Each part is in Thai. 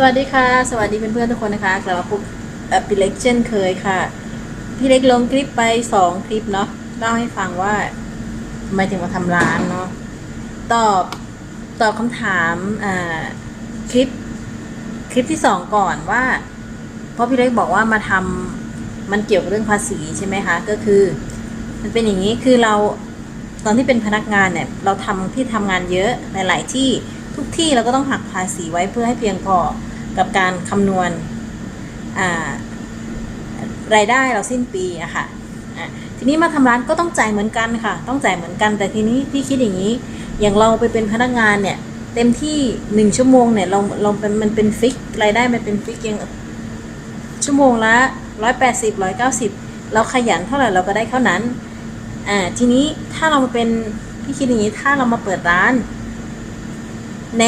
สวัสดีค่ะ สวัสดีเพื่อนๆทุกคนนะคะกลับมาพบพี่เล็กเช่นเคยค่ะ พี่เล็กลงคลิปไปสองคลิปเนาะเล่าให้ฟังว่าทำไมถึงมาทำร้านเนาะตอบตอบคำถามคลิปคลิปที่สองก่อนว่า เพราะพี่เล็กบอกว่ามาทำมันเกี่ยวกับเรื่องภาษีใช่ไหมคะ ก็คือ มันเป็นอย่างนี้คือเราตอนที่เป็นพนักงานเนี่ย เราทำที่ทำงานเยอะหลาย ๆ ที่ทุกที่เราก็ต้องหักภาษีไว้เพื่อให้เพียงพอ กับการคำนวณรายได้เราสิ้นปีอะค่ะอะทีนี้มาทำร้านก็ต้องจ่ายเหมือนกันค่ะ ต้องจ่ายเหมือนกัน แต่ทีนี้พี่คิดอย่างนี้ อย่างเราไปเป็นพนักงานเนี่ย เต็มที่หนึ่งชั่วโมงเนี่ยเราเราเป็นมันเป็นฟิกรายได้มันเป็นฟิกยังชั่วโมงละร้อยแปดสิบร้อยเก้าสิบเราขยันเท่าไหร่เราก็ได้เท่านั้นอ่าทีนี้ถ้าเรามาเป็นพี่คิดอย่างนี้ถ้าเรามาเปิดร้าน ใน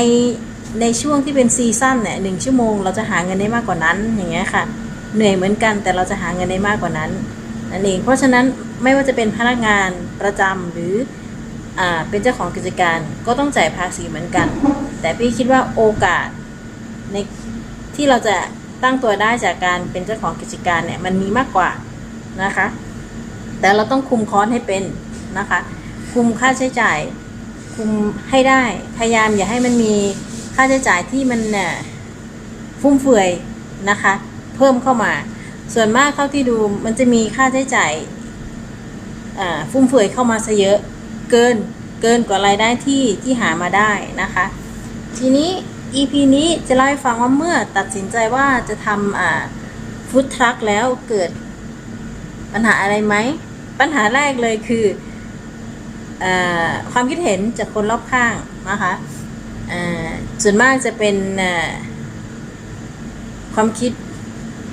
ในช่วงที่เป็นซีซั่นเนี่ยหนึ่งชั่วโมงเราจะหาเงินได้มากกว่านั้นอย่างเงี้ยค่ะ เหนื่อยเหมือนกันแต่เราจะหาเงินได้มากกว่านั้นนั่นเองเพราะฉะนั้นไม่ว่าจะเป็นพนักงานประจำหรืออ่าเป็นเจ้าของกิจการก็ต้องจ่ายภาษีเหมือนกัน แต่พี่คิดว่าโอกาสในที่เราจะตั้งตัวได้จากการเป็นเจ้าของกิจการเนี่ยมันมีมากกว่านะคะ แต่เราต้องคุมคอสให้เป็นนะคะ คุมค่าใช้จ่าย คุมให้ได้พยายามอย่าให้มันมี ค่าใช้จ่ายที่มันเนี่ยฟุ่มเฟือยนะคะ เพิ่มเข้ามา ส่วนมากเท่าที่ดูมันจะมีค่าใช้จ่ายฟุ่มเฟือยเข้ามาซะเยอะเกินเกินกว่ารายได้ที่ที่หามาได้นะคะ ทีนี้ EP นี้จะเล่าให้ฟังว่าเมื่อตัดสินใจว่าจะทำฟู้ดทรัคแล้วเกิดปัญหาอะไรไหม ปัญหาแรกเลยคือเอ่อความคิดเห็นจากคนรอบข้างนะคะเอ่อ ส่วนมากจะเป็นความคิด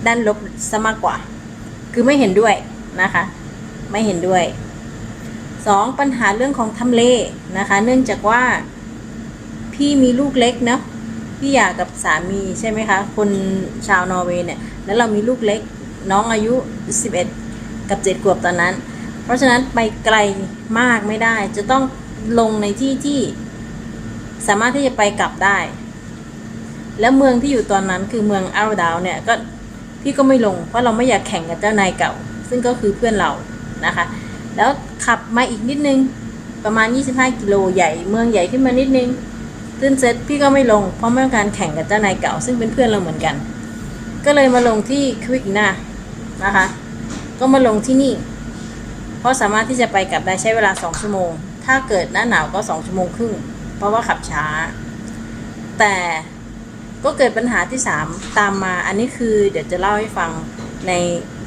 ด้านลบซะมากกว่า คือไม่เห็นด้วยนะคะ ไม่เห็นด้วยสองปัญหาเรื่องของทำเลนะคะ เนื่องจากว่าพี่มีลูกเล็กเนาะพี่หย่ากับสามีใช่ไหมคะ คนชาวนอร์เวย์เนี่ยแล้วเรามีลูกเล็กน้องอายุ 11 กับ 7 ขวบตอนนั้น เพราะฉะนั้นไปไกลมากไม่ได้ จะต้องลงในที่ที่ สามารถที่จะไปกลับได้ แล้วเมืองที่อยู่ตอนนั้นคือเมืองอาร์ดาวเนี่ยก็พี่ก็ไม่ลง เพราะเราไม่อยากแข่งกับเจ้านายเก่า ซึ่งก็คือเพื่อนเรานะคะ แล้วขับมาอีกนิดนึงประมาณ 25 กิโลใหญ่ เมืองใหญ่ขึ้นมานิดนึงตื่นเสร็จพี่ก็ไม่ลง เพราะไม่ต้องการแข่งกับเจ้านายเก่า ซึ่งเป็นเพื่อนเราเหมือนกัน ก็เลยมาลงที่ควิกนานะคะ ก็มาลงที่นี่ เพราะสามารถที่จะไปกลับได้ใช้เวลา 2 ชั่วโมง ถ้าเกิดหน้าหนาวก็ 2 ชั่วโมงครึ่ง เพราะว่าขับช้า แต่ก็เกิดปัญหาที่ 3 ตามมา อันนี้คือเดี๋ยวจะเล่าให้ฟังใน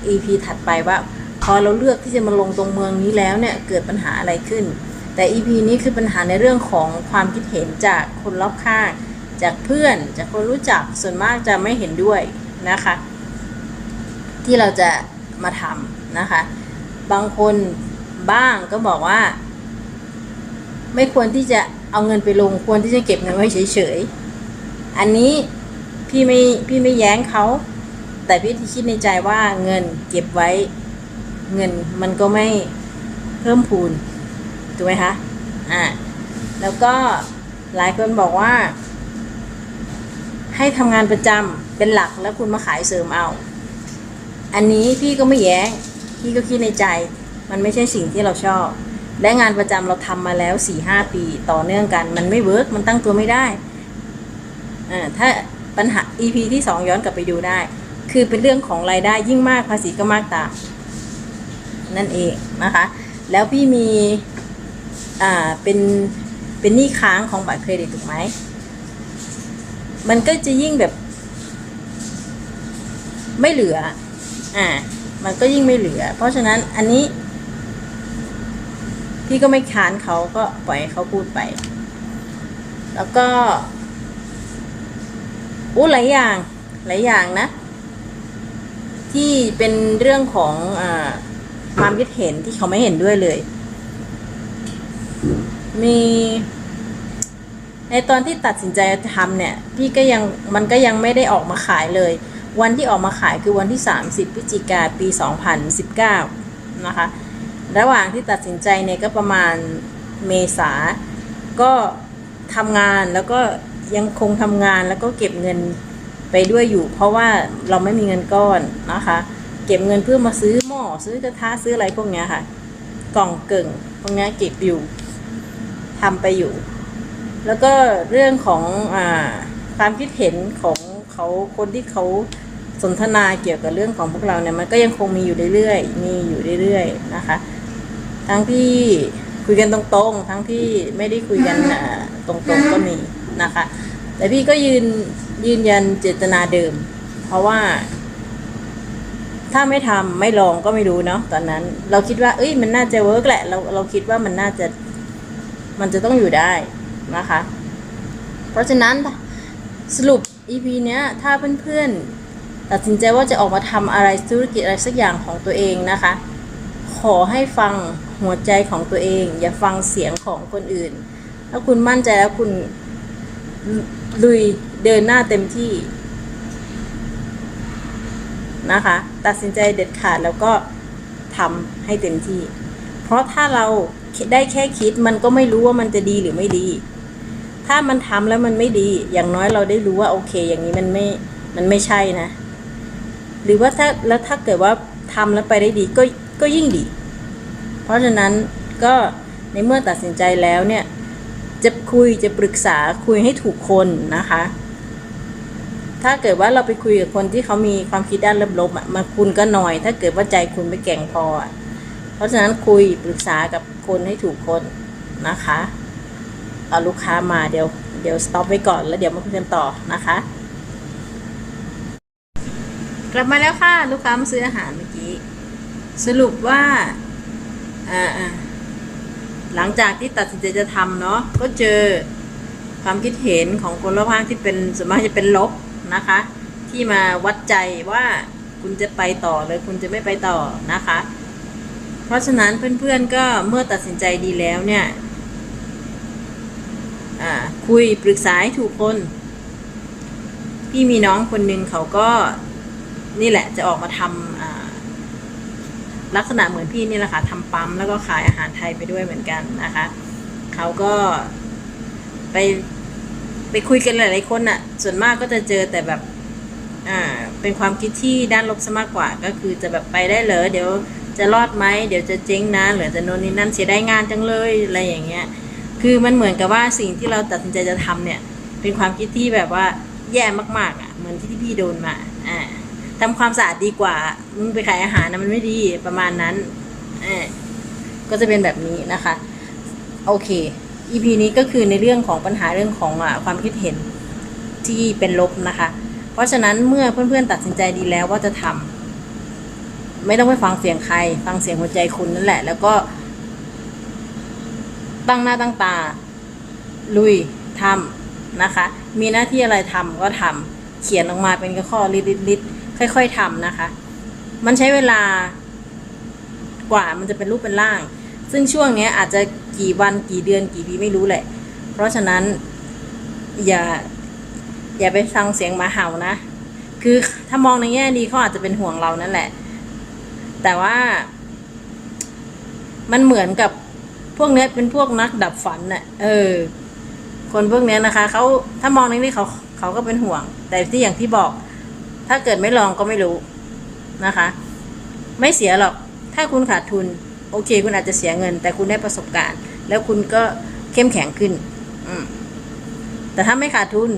EP ถัดไปว่า พอเราเลือกที่จะมาลงตรงเมืองนี้แล้วเนี่ยเกิดปัญหาอะไรขึ้น แต่ EP นี้คือปัญหาในเรื่องของความคิดเห็นจากคนรอบข้าง จากเพื่อน จากคนรู้จักส่วนมากจะไม่เห็นด้วยนะคะ ที่เราจะมาทำนะคะ บางคนบ้างก็บอกว่า ไม่ควรที่จะ เอาเงินไปลงควรที่จะเก็บเงินไว้เฉยๆ อันนี้พี่ไม่พี่ไม่แย้งเขา แต่พี่ที่คิดในใจว่าเงินเก็บไว้ เงินมันก็ไม่เพิ่มพูนถูกไหมคะอ่าแล้วก็หลายคนบอกว่า ให้ทำงานประจำเป็นหลักแล้วคุณมาขายเสริมเอา อันนี้พี่ก็ไม่แย้ง พี่ก็คิดในใจ มันไม่ใช่สิ่งที่เราชอบ และงานประจำเราทำมาแล้วสี่ห้าปีต่อเนื่องกัน มันไม่เวิร์กมันตั้งตัวไม่ได้อ่าถ้าปัญหา EP ที่สองย้อนกลับไปดูได้ คือเป็นเรื่องของรายได้ยิ่งมากภาษีก็มากตามนั่นเองนะคะ แล้วพี่มีอ่าเป็นเป็นหนี้ค้างของบัตรเครดิตถูกไหมมันก็จะยิ่งแบบ ไม่เหลืออ่ามันก็ยิ่งไม่เหลือ เพราะฉะนั้นอันนี้ พี่ก็ไม่ค้านเขาก็ปล่อยเขาพูดไป แล้วก็อู้หลายอย่างหลายอย่างนะ ที่เป็นเรื่องของอความคิดเห็นที่เขาไม่เห็นด้วยเลย มีในตอนที่ตัดสินใจทำเนี่ย พี่ก็ยังมันก็ยังไม่ได้ออกมาขายเลย วันที่ออกมาขายคือวันที่ 30พฤศจิกาปี 2019 นะคะ ระหว่างที่ตัดสินใจเนี่ยก็ประมาณเมษา ก็ทำงานแล้วก็ยังคงทำงานแล้วก็เก็บเงินไปด้วยอยู่ เพราะว่าเราไม่มีเงินก้อนนะคะ เก็บเงินเพื่อมาซื้อหม้อซื้อกระทะซื้ออะไรพวกนี้ค่ะ กล่องเกิ่งพวกนี้เก็บอยู่ทำไปอยู่ แล้วก็เรื่องของอความคิดเห็นของเขาคนที่เขาสนทนาเกี่ยวกับเรื่องของพวกเราเนี่ยมันก็ยังคงมีอยู่เรื่อยๆ มีอยู่เรื่อยๆ นะคะ ทั้งที่คุยกันตรงๆ ทั้งที่ไม่ได้คุยกันตรงๆก็มีนะคะ แต่พี่ก็ยืนยืนยันเจตนาเดิม เพราะว่า ถ้าไม่ทำไม่ลองก็ไม่รู้เนาะตอนนั้น เราคิดว่า เอ้ยมันน่าจะเวิร์กแหละ เราเราคิดว่ามันน่าจะ มันจะต้องอยู่ได้นะคะ เพราะฉะนั้นสรุป EP เนี้ย ถ้าเพื่อนๆตัดสินใจว่าจะออกมาทำอะไรธุรกิจอะไรสักอย่างของตัวเองนะคะ ขอให้ฟังหัวใจของตัวเอง อย่าฟังเสียงของคนอื่น ถ้าคุณมั่นใจแล้วคุณลุยเดินหน้าเต็มที่นะคะ ตัดสินใจเด็ดขาดแล้วก็ทำให้เต็มที่ เพราะถ้าเราได้แค่คิดมันก็ไม่รู้ว่ามันจะดีหรือไม่ดี ถ้ามันทำแล้วมันไม่ดี อย่างน้อยเราได้รู้ว่าโอเค อย่างนี้มันไม่ มันไม่ใช่นะ หรือว่าถ้าแล้วถ้าเกิดว่าทำแล้วไปได้ดีก็ ก็ยิ่งดี เพราะฉะนั้นก็ในเมื่อตัดสินใจแล้วเนี่ย จะคุยจะปรึกษาคุยให้ถูกคนนะคะ ถ้าเกิดว่าเราไปคุยกับคนที่เขามีความคิดด้านลบๆอะมาคุณก็หน่อย ถ้าเกิดว่าใจคุณไม่แก่งพอ เพราะฉะนั้นคุยปรึกษากับคนให้ถูกคนนะคะเอาลูกค้ามาเดี๋ยวเดี๋ยวสต็อปไว้ก่อนแล้วเดี๋ยวมาคุยกันต่อนะคะ กลับมาแล้วค่ะ ลูกค้ามาซื้ออาหารเสรุปว่าหลังจากที่ตัดสินใจจะทำเนาะก็เจอความคิดเห็นของคนรอบข้างที่เป็นส่วนมากจะเป็นลบนะคะ ที่มาวัดใจว่าคุณจะไปต่อหรือคุณจะไม่ไปต่อนะคะ เพราะฉะนั้นเพื่อนๆก็เมื่อตัดสินใจดีแล้วเนี่ยคุยปรึกษาให้ถูกคน พี่มีน้องคนหนึ่งเขาก็นี่แหละจะออกมาทำา ลักษณะเหมือนพี่นี่แหละค่ะทำปั๊มแล้วก็ขายอาหารไทยไปด้วยเหมือนกันนะคะเขาก็ไปไปคุยกันหลายๆคนอะ่ะส่วนมากก็จะเจอแต่แบบอ่าเป็นความคิดที่ด้านลบซะมากกว่า ก็คือจะแบบไปได้เหรอเดี๋ยวจะรอดไหมเดี๋ยวจะเจ๊งนะหรือจะโน่นนี่นั่นเสียได้งานจังเลยอะไรอย่างเงี้ย คือมันเหมือนกับว่าสิ่งที่เราตัดสินใจจะทำเนี่ย เป็นความคิดที่แบบว่าแย่มากๆอะ่ะเหมือนที่พี่โดนมาอ่า ทำความสะอาดดีกว่า มึงไปขายอาหารนะมันไม่ดีประมาณนั้นอ่าก็จะเป็นแบบนี้นะคะ โอเค EP นี้ก็คือในเรื่องของปัญหาเรื่องของอความคิดเห็นที่เป็นลบนะคะ เพราะฉะนั้นเมื่อเพื่อนๆตัดสินใจดีแล้วว่าจะทำไม่ต้องไปฟังเสียงใคร ฟังเสียงหัวใจคุณนั่นแหละ แล้วก็ตั้งหน้าตั้งตา ลุยทำนะคะ มีหน้าที่อะไรทำก็ทำเขียนออกมาเป็นข้อลิดๆ ค่อยๆทำนะคะ มันใช้เวลากว่ามันจะเป็นรูปเป็นร่าง ซึ่งช่วงนี้อาจจะกี่วันกี่เดือนกี่ปีไม่รู้แหละ เพราะฉะนั้นอย่าอย่าไปฟังเสียงหมาเห่านะ คือถ้ามองในแง่ดีเขาอาจจะเป็นห่วงเรานั่นแหละ แต่ว่า มันเหมือนกับพวกเนี้ยเป็นพวกนักดับฝันน่ะ เออ คนพวกเนี้ยนะคะเขาถ้ามองในนี้เขาเขาก็เป็นห่วง แต่ที่อย่างที่บอก ถ้าเกิดไม่ลองก็ไม่รู้นะคะ ไม่เสียหรอก ถ้าคุณขาดทุน โอเค คุณอาจจะเสียเงิน แต่คุณได้ประสบการณ์ แล้วคุณก็เข้มแข็งขึ้น อืมแต่ถ้าไม่ขาดทุน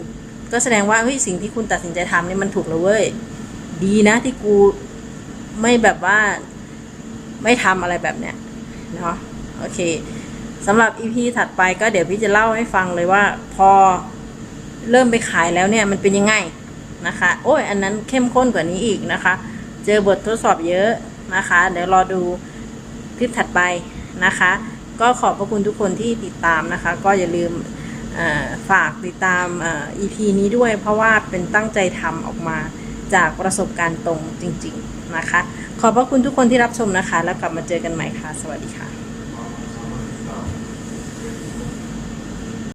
ก็แสดงว่าเฮ้ยสิ่งที่คุณตัดสินใจทำนี่มันถูกแล้วเว้ย ดีนะที่กูไม่แบบว่าไม่ทำอะไรแบบเนี้ยเนาะโอเคสำหรับ EP ถัดไปก็เดี๋ยวพี่จะเล่าให้ฟังเลยว่า พอเริ่มไปขายแล้วเนี่ยมันเป็นยังไง นะคะ โอ้ยอันนั้นเข้มข้นกว่านี้อีกนะคะ เจอบททดสอบเยอะนะคะ เดี๋ยวรอดูคลิปถัดไปนะคะ ก็ขอบพระคุณทุกคนที่ติดตามนะคะ ก็อย่าลืมฝากติดตามอ่อ EP นี้ด้วยเพราะว่าเป็นตั้งใจทำออกมาจากประสบการณ์ตรงจริง ๆ นะคะ ขอบพระคุณทุกคนที่รับชมนะคะ แล้วกลับมาเจอกันใหม่ค่ะ สวัสดีค่ะ